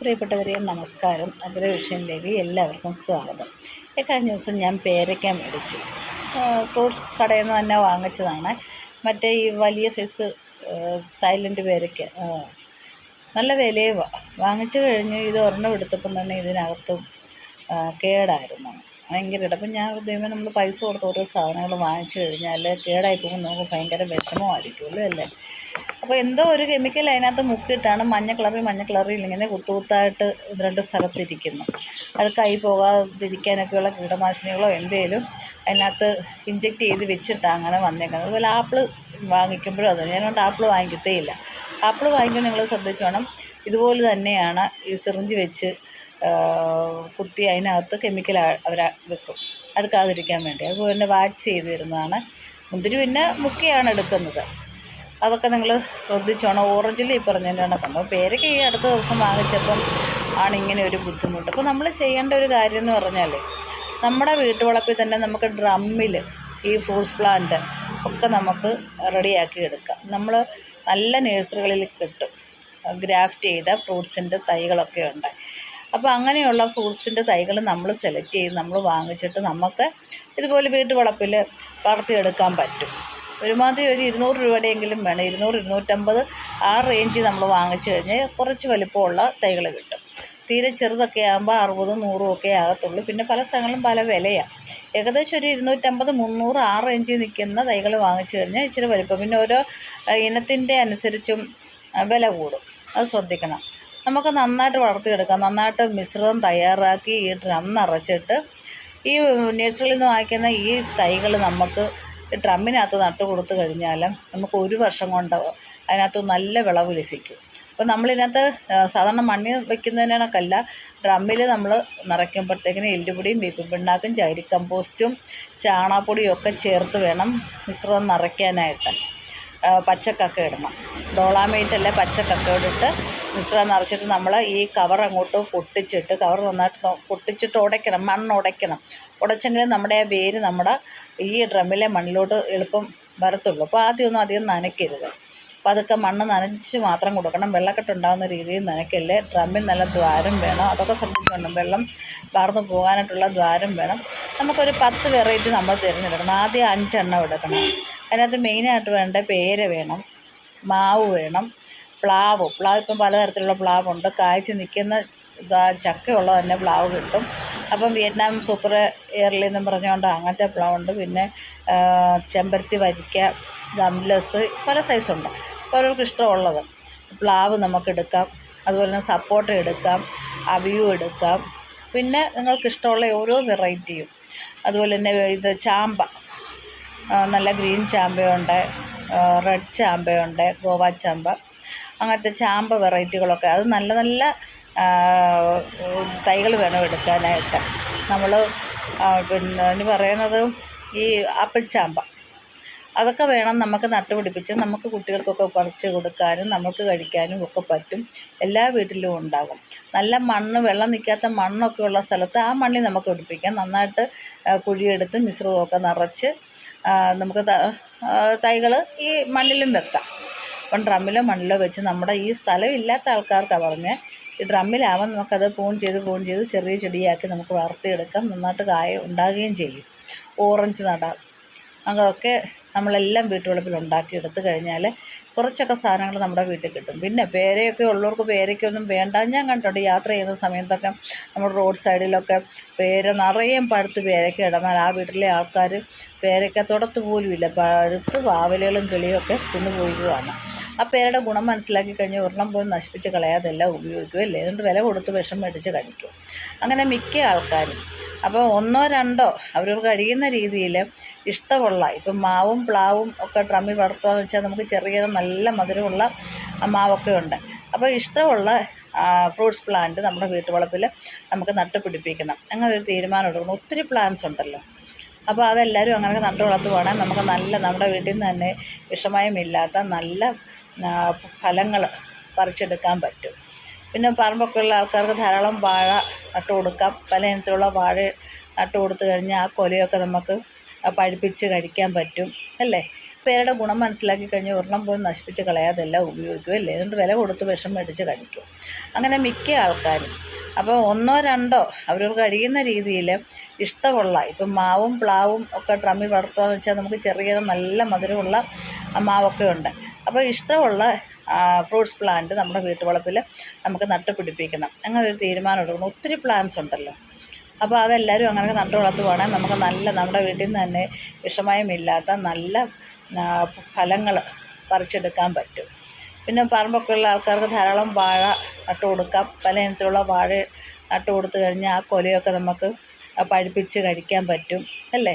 പ്രിയപ്പെട്ടവരെ നമസ്കാരം. അഗ്ര വിഷയത്തിലേക്ക് എല്ലാവർക്കും സ്വാഗതം. കഴിഞ്ഞ ദിവസം ഞാൻ പേരയ്ക്ക മേടിച്ചു. ഫ്രൂട്ട്സ് കടയിൽ നിന്ന് തന്നെ വാങ്ങിച്ചതാണ്. മറ്റേ ഈ വലിയ സൈസ് തായ്ലൻഡ് പേരയ്ക്ക നല്ല വിലയും വാങ്ങിച്ചു കഴിഞ്ഞ്. ഇത് ഒരെണ്ണം എടുത്തപ്പം തന്നെ ഇതിനകത്തും കേടായിരുന്നു. ഭയങ്കര ഇടപ്പം ഞാൻ ദൈവം നമ്മൾ പൈസ കൊടുത്ത് ഓരോ സാധനങ്ങൾ വാങ്ങിച്ചു കഴിഞ്ഞാൽ കേടായി പോകുമ്പോൾ നമുക്ക് ഭയങ്കര വിഷമമായിരിക്കുമല്ലോ അല്ലേ? അപ്പോൾ എന്തോ ഒരു കെമിക്കൽ അതിനകത്ത് മുക്കിയിട്ടാണ് മഞ്ഞ കളറിൽ മഞ്ഞ കളറിൽ ഇങ്ങനെ കുത്തു കുത്തായിട്ട് രണ്ട് സ്ഥലത്തിരിക്കുന്നു. കൈ പോകാതിരിക്കാനൊക്കെയുള്ള കീടനാശിനികളോ എന്തേലും അതിനകത്ത് ഇഞ്ചെക്ട് ചെയ്ത് വെച്ചിട്ടാണ് അങ്ങനെ വന്നേക്കുന്നത്. അതുപോലെ ആപ്പിൾ വാങ്ങിക്കുമ്പോഴും അത് ഞാനോണ്ട് ആപ്പിൾ വാങ്ങിക്കത്തേയില്ല. ആപ്പിൾ വാങ്ങിക്കുമ്പോൾ നിങ്ങൾ ശ്രദ്ധിച്ചു വേണം. ഇതുപോലെ തന്നെയാണ് ഈ സിറിഞ്ച് വെച്ച് കുത്തി അതിനകത്ത് കെമിക്കൽ അവർ വെക്കും. അടുക്കാതിരിക്കാൻ വേണ്ടി. അതുപോലെ തന്നെ വാച്ച് ചെയ്ത് വരുന്നതാണ് മുന്തിരി പിന്നെ മുക്കിയാണ് എടുക്കുന്നത്. അതൊക്കെ നിങ്ങൾ ശ്രദ്ധിച്ചോണം. ഓറഞ്ചിൽ ഈ പറഞ്ഞതിന്റെ കണക്കുണ്ട് പേരയ്ക്ക ഈ അടുത്ത ദിവസം വാങ്ങിച്ചപ്പം ആണ് ഇങ്ങനെ ഒരു ബുദ്ധിമുട്ട്. അപ്പോൾ നമ്മൾ ചെയ്യേണ്ട ഒരു കാര്യം എന്ന് പറഞ്ഞാൽ നമ്മുടെ വീട്ടുവളപ്പിൽ തന്നെ നമുക്ക് ഡ്രമ്മിൽ ഈ ഫ്രൂട്ട്സ് പ്ലാന്റ് ഒക്കെ നമുക്ക് റെഡിയാക്കി എടുക്കാം. നമ്മൾ നല്ല നേഴ്സറികളിൽ കിട്ടും. ഗ്രാഫ്റ്റ് ചെയ്ത ഫ്രൂട്ട്സിന്റെ തൈകളൊക്കെ ഉണ്ട്. അപ്പോൾ അങ്ങനെയുള്ള ഫ്രൂട്ട്സിന്റെ തൈകൾ നമ്മൾ സെലക്ട് ചെയ്ത് നമ്മൾ വാങ്ങിച്ചിട്ട് നമുക്ക് ഇതുപോലെ വീട്ടുവളപ്പിൽ വളർത്തിയെടുക്കാൻ പറ്റും. ഒരുമാതിരി ഒരു ഇരുന്നൂറ് രൂപയുടെയെങ്കിലും വേണം. ഇരുന്നൂറ് ഇരുന്നൂറ്റമ്പത് ആ റേഞ്ചിൽ നമ്മൾ വാങ്ങിച്ചു കഴിഞ്ഞാൽ കുറച്ച് വലിപ്പമുള്ള തൈകൾ കിട്ടും. തീരെ ചെറുതൊക്കെ ആകുമ്പോൾ അറുപതും നൂറും ഒക്കെ ആകത്തുള്ളൂ. പിന്നെ പല സ്ഥലങ്ങളിലും പല വിലയാണ്. ഏകദേശം ഒരു ഇരുന്നൂറ്റമ്പത് മുന്നൂറ് ആ റേഞ്ചിൽ നിൽക്കുന്ന തൈകൾ വാങ്ങിച്ചു കഴിഞ്ഞാൽ ഇച്ചിരി വലിപ്പം. പിന്നെ ഓരോ ഇനത്തിന്റെ അനുസരിച്ചും വില കൂടും. അത് ശ്രദ്ധിക്കണം. നമുക്ക് നന്നായിട്ട് വളർത്തിയെടുക്കാം. നന്നായിട്ട് മിശ്രിതം തയ്യാറാക്കി ഈ ഡ്രം നിറച്ചിട്ട് ഈ നഴ്സറിയിൽ നിന്ന് വാങ്ങിക്കുന്ന ഈ തൈകൾ നമുക്ക് ഡ്രമ്മിനകത്ത് നട്ട് കൊടുത്തു കഴിഞ്ഞാൽ നമുക്ക് ഒരു വർഷം കൊണ്ട് അതിനകത്ത് നല്ല വിളവ് ലഭിക്കും. അപ്പോൾ നമ്മളിതിനകത്ത് സാധാരണ മണ്ണിൽ വെക്കുന്നതിനൊക്കെയല്ല ഡ്രമ്മിൽ നമ്മൾ നിറയ്ക്കുമ്പോഴത്തേക്കിന് എല്ലുപൊടിയും വേപ്പിൻ പിണ്ണാക്കും ചകിരി കമ്പോസ്റ്റും ചാണകപ്പൊടിയും ഒക്കെ ചേർത്ത് വേണം മിശ്രിതം നിറയ്ക്കാനായിട്ട്. പച്ചക്കക്ക ഇടണം. ഡോളാമേറ്റ് അല്ലെ പച്ചക്കക്ക ഇട്ടിട്ട് മിശ്രിതം നിറച്ചിട്ട് നമ്മൾ ഈ കവർ അങ്ങോട്ട് പൊട്ടിച്ചിട്ട് കവർ നന്നായിട്ട് പൊട്ടിച്ചിട്ട് ഉടയ്ക്കണം മണ്ണ് ഉടയ്ക്കണം. ഉടച്ചെങ്കിൽ നമ്മുടെ ആ വേര് നമ്മുടെ ഈ ഡ്രമ്മിലെ മണ്ണിലോട്ട് എളുപ്പം വരത്തുള്ളൂ. അപ്പോൾ ആദ്യമൊന്നും അധികം നനയ്ക്കരുത്. അപ്പോൾ അതൊക്കെ മണ്ണ് നനച്ച് മാത്രം കൊടുക്കണം. വെള്ളക്കെട്ടുണ്ടാകുന്ന രീതിയിൽ നനയ്ക്കല്ലേ. ഡ്രമ്മിൽ നല്ല ദ്വാരം വേണം. അതൊക്കെ ശ്രദ്ധിച്ചുകൊണ്ട് വെള്ളം വാർന്നു പോകാനായിട്ടുള്ള ദ്വാരം വേണം. നമുക്കൊരു പത്ത് വെറൈറ്റി നമ്മൾ തിരഞ്ഞെടുക്കണം. ആദ്യം അഞ്ചെണ്ണം എടുക്കണം. അതിനകത്ത് മെയിനായിട്ട് വേണ്ട പേര വേണം. മാവ് വേണം. പ്ലാവ് പ്ലാവ് ഇപ്പം പലതരത്തിലുള്ള പ്ലാവുണ്ട്. കായ്ച്ച് നിൽക്കുന്ന ഇതാ ചക്കയുള്ള തന്നെ പ്ലാവ് കിട്ടും. അപ്പം വിയറ്റ്നാം സൂപ്പർ എയർലി എന്നും പറഞ്ഞുകൊണ്ട് അങ്ങനത്തെ പ്ലാവുണ്ട്. പിന്നെ ചെമ്പരത്തി വരിക്ക ഗംലസ് പല സൈസുണ്ട്. ഓരോർക്ക് ഇഷ്ടമുള്ളത്. പ്ലാവ് നമുക്കെടുക്കാം അതുപോലെ തന്നെ സപ്പോട്ട എടുക്കാം. അവിയു എടുക്കാം. പിന്നെ നിങ്ങൾക്ക് ഇഷ്ടമുള്ള ഓരോ വെറൈറ്റിയും. അതുപോലെ തന്നെ ഇത് ചാമ്പ നല്ല ഗ്രീൻ ചാമ്പയുണ്ട് റെഡ് ചാമ്പയുണ്ട് ഗോവ ചാമ്പ. അങ്ങനത്തെ ചാമ്പ വെറൈറ്റികളൊക്കെ. അത് നല്ല നല്ല തൈകൾ വേണം എടുക്കാനായിട്ട്. നമ്മൾ പിന്നെ ഇനി പറയുന്നത് ഈ ആപ്പിൾ ചാമ്പ. അതൊക്കെ വേണം നമുക്ക് നട്ടുപിടിപ്പിച്ച് നമുക്ക് കുട്ടികൾക്കൊക്കെ പറിച്ച് കൊടുക്കാനും നമുക്ക് കഴിക്കാനും ഒക്കെ പറ്റും. എല്ലാ വീട്ടിലും ഉണ്ടാകും. നല്ല മണ്ണ് വെള്ളം നിൽക്കാത്ത മണ്ണൊക്കെ ഉള്ള സ്ഥലത്ത് ആ മണ്ണിൽ നമുക്ക് പിടിപ്പിക്കാം. നന്നായിട്ട് കുഴിയെടുത്ത് മിശ്രിതമൊക്കെ നിറച്ച് നമുക്ക് തൈകൾ ഈ മണ്ണിലും വെക്കാം. അപ്പം ഡ്രമ്മിലോ മണ്ണിലോ വെച്ച് നമ്മുടെ ഈ സ്ഥലം ഇല്ലാത്ത ആൾക്കാർക്കാണ് പറഞ്ഞ്. ഈ ഡ്രമ്മിലാവാൻ നമുക്കത് പൂൺ ചെയ്ത് പൂൺ ചെയ്ത് ചെറിയ ചെടിയാക്കി നമുക്ക് വളർത്തിയെടുക്കാം നന്നായിട്ട് കായ ഉണ്ടാകുകയും ചെയ്യും. ഓറഞ്ച് നടാം അങ്ങനെയൊക്കെ നമ്മളെല്ലാം വീട്ടുവളപ്പിൽ ഉണ്ടാക്കി എടുത്തു കഴിഞ്ഞാൽ കുറച്ചൊക്കെ സാധനങ്ങൾ നമ്മുടെ വീട്ടിൽ കിട്ടും. പിന്നെ പേരയൊക്കെ ഉള്ളവർക്ക് പേരയ്ക്കൊന്നും വേണ്ട. ഞാൻ കണ്ടിട്ടുണ്ട് യാത്ര ചെയ്യുന്ന സമയത്തൊക്കെ നമ്മുടെ റോഡ് സൈഡിലൊക്കെ പേര നിറയെ പഴുത്ത് പേരയ്ക്ക ഇടന്നാൽ ആ വീട്ടിലെ ആൾക്കാർ പേരയ്ക്ക തുടത്ത് പോലുമില്ല. പഴുത്ത് വാവലുകളും കിളിയും ഒക്കെ തിന്നുപോയിക്കുകയാണ് ആ പേരുടെ ഗുണം മനസ്സിലാക്കി കഴിഞ്ഞ് ഒരെണ്ണം പോയി നശിപ്പിച്ച് കളയാതെല്ലാം ഉപയോഗിക്കും അല്ലേ? എന്നിട്ട് വില കൊടുത്ത് വിഷം മേടിച്ച് കഴിക്കും. അങ്ങനെ മിക്ക ആൾക്കാരും. അപ്പോൾ ഒന്നോ രണ്ടോ അവർ കഴിയുന്ന രീതിയിൽ ഇഷ്ടമുള്ള ഇപ്പം മാവും പ്ലാവും ഒക്കെ ഡ്രമ്മിൽ വളർത്തുകയെന്ന് വെച്ചാൽ നമുക്ക് ചെറിയ നല്ല മധുരമുള്ള മാവൊക്കെ ഉണ്ട്. അപ്പോൾ ഇഷ്ടമുള്ള ഫ്രൂട്ട്സ് പ്ലാന്റ് നമ്മുടെ വീട്ടുവളപ്പിൽ നമുക്ക് നട്ടുപിടിപ്പിക്കണം. അങ്ങനെ ഒരു തീരുമാനം എടുക്കണം. ഒത്തിരി പ്ലാന്റ്സ് ഉണ്ടല്ലോ. അപ്പോൾ അതെല്ലാവരും അങ്ങനെ നട്ടു വളർത്തുവാണെങ്കിൽ നമുക്ക് നല്ല നമ്മുടെ വീട്ടിൽ നിന്ന് തന്നെ വിഷമയമില്ലാത്ത നല്ല ഫലങ്ങൾ പറിച്ചെടുക്കാൻ പറ്റും. പിന്നെ പറമ്പൊക്കെ ഉള്ള ആൾക്കാർക്ക് ധാരാളം വാഴ നട്ടു കൊടുക്കാം. പല ഇനത്തിലുള്ള വാഴ നട്ടു കൊടുത്തു കഴിഞ്ഞാൽ ആ കൊലയൊക്കെ നമുക്ക് പഴുപ്പിച്ച് കഴിക്കാൻ പറ്റും അല്ലേ? പേരുടെ ഗുണം മനസ്സിലാക്കി കഴിഞ്ഞ് ഒരെണ്ണം പോലും നശിപ്പിച്ച് കളയാതെ എല്ലാം ഉപയോഗിക്കുമല്ലേ എന്നിട്ട് വില കൊടുത്ത് വിഷം മേടിച്ച് കഴിക്കും. അങ്ങനെ മിക്ക ആൾക്കാരും. അപ്പോൾ ഒന്നോ രണ്ടോ അവർ കഴിയുന്ന രീതിയിൽ ഇഷ്ടമുള്ള ഇപ്പം മാവും പ്ലാവും ഒക്കെ ഡ്രമ്മിൽ വളർത്തുകയെന്ന് വെച്ചാൽ നമുക്ക് ചെറിയ നല്ല മധുരമുള്ള മാവൊക്കെ ഉണ്ട്. അപ്പോൾ ഇഷ്ടമുള്ള ഫ്രൂട്ട്സ് പ്ലാന്റ് നമ്മുടെ വീട്ടുവളപ്പിൽ നമുക്ക് നട്ട് പിടിപ്പിക്കണം അങ്ങനെ ഒരു തീരുമാനം എടുക്കണം. ഒത്തിരി പ്ലാന്റ്സ് ഉണ്ടല്ലോ. അപ്പോൾ അതെല്ലാവരും അങ്ങനെ നട്ടു വളർത്തുവാണെങ്കിൽ നമുക്ക് നല്ല നമ്മുടെ വീട്ടിൽ നിന്ന് തന്നെ വിഷമയമില്ലാത്ത നല്ല ഫലങ്ങൾ പറിച്ചെടുക്കാൻ പറ്റും. പിന്നെ പറമ്പൊക്കെ ഉള്ള ആൾക്കാർക്ക് ധാരാളം വാഴ നട്ടു കൊടുക്കാം. പല ഇനത്തിലുള്ള വാഴ നട്ടു കൊടുത്തു കഴിഞ്ഞാൽ ആ കൊലയൊക്കെ നമുക്ക് പഴുപ്പിച്ച് കഴിക്കാൻ പറ്റും. അല്ലേ?